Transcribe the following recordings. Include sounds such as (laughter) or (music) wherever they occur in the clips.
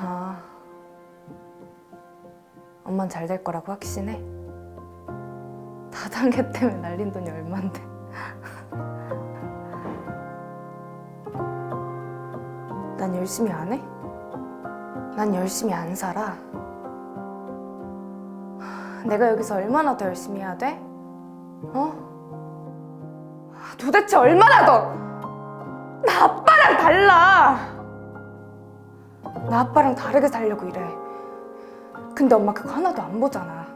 아, 엄만 잘 될 거라고 확신해? 다단계 때문에 날린 돈이 얼만데. (laughs) 난 열심히 안 해? 난 열심히 안 살아. 내가 여기서 얼마나 더 열심히 해야 돼? 어? 도대체 얼마나 더! 나 아빠랑 달라! 나 아빠랑 다르게 살려고 이래. 근데 엄마 그거 하나도 안 보잖아.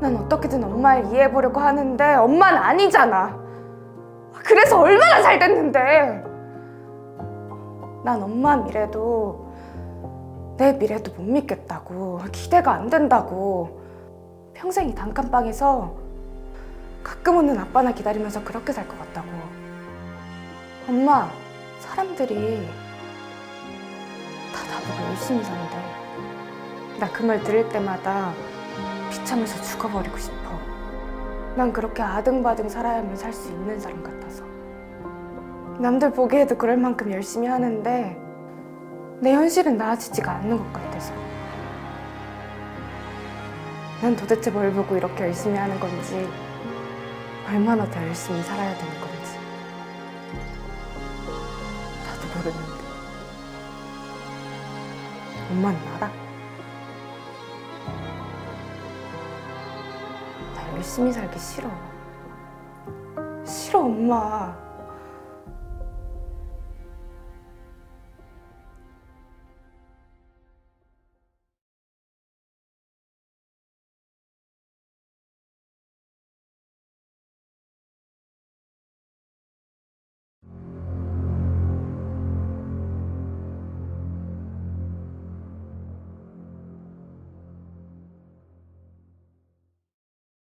난 어떻게든 엄마를 이해해보려고 하는데 엄마는 아니잖아. 그래서 얼마나 잘 됐는데. 난 엄마 미래도 내 미래도 못 믿겠다고. 기대가 안 된다고. 평생 이 단칸방에서 가끔 오는 아빠나 기다리면서 그렇게 살 것 같다고. 엄마, 사람들이 다 나보고 열심히 산대. 나 그 말 들을 때마다 비참해서 죽어버리고 싶어. 난 그렇게 아등바등 살아야만 살 수 있는 사람 같아서. 남들 보기에도 그럴 만큼 열심히 하는데 내 현실은 나아지지가 않는 것 같아서. 난 도대체 뭘 보고 이렇게 열심히 하는 건지, 얼마나 더 열심히 살아야 되는 건지. 나도 모르는데. 엄마는 알아? 나 열심히 살기 싫어. 싫어, 엄마.